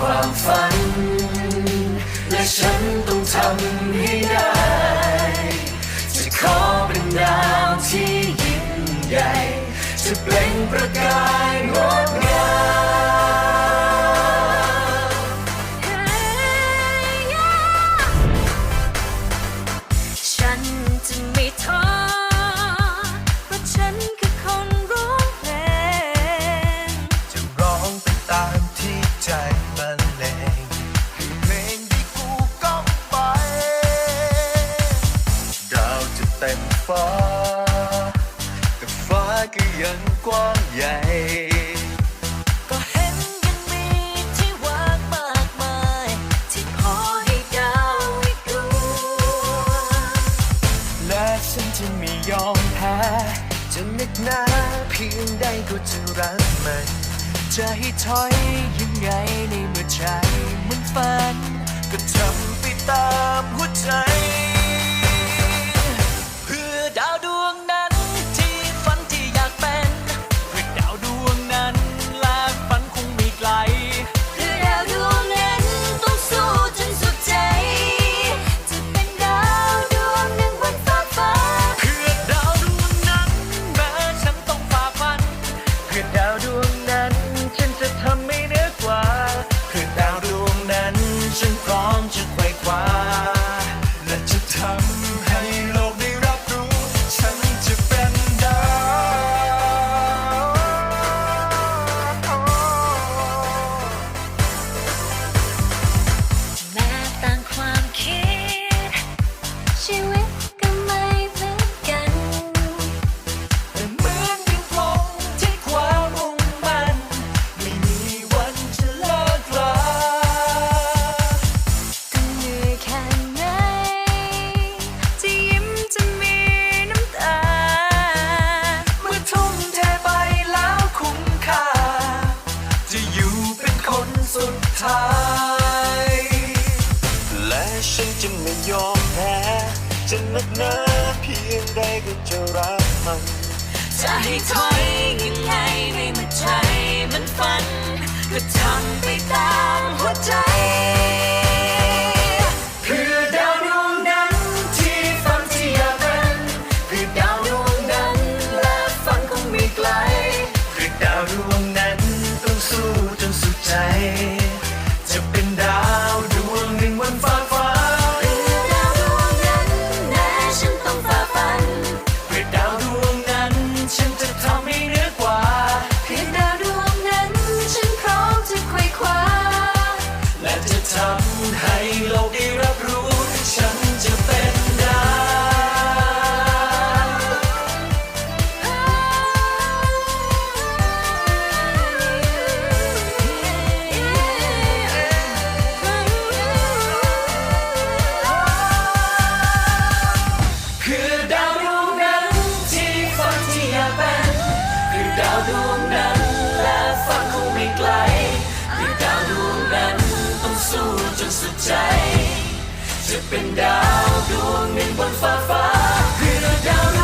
ความฝัน และฉันต้องทำให้ได้ จะขอเป็นดาวที่ยิ่งใหญ่ จะเปล่งประกาศ เต็มฟ้า แต่ฟ้าก็ยังกว้างใหญ่ก็เห็นยังมีที่ว่างมากมาย ที่พอให้ดาวให้ดูและฉันจะไม่ยอมแพ้จะนึกหน้าเพียงใดก็จะรักมันจะให้ถอยยังไงในเมื่อ bunch of สุดท้าย และฉันจะไม่ยอมแพ้จะนักหนาเพียงใดก็จะรักมัน จะให้ถอยยังไงในเมื่ใจมันฝันก็ทำไป ทำให้เราไดู้้จนสุดใจ จะเป็นดาวดวงหนึ่งบนฟ้าฟ้าคือดาว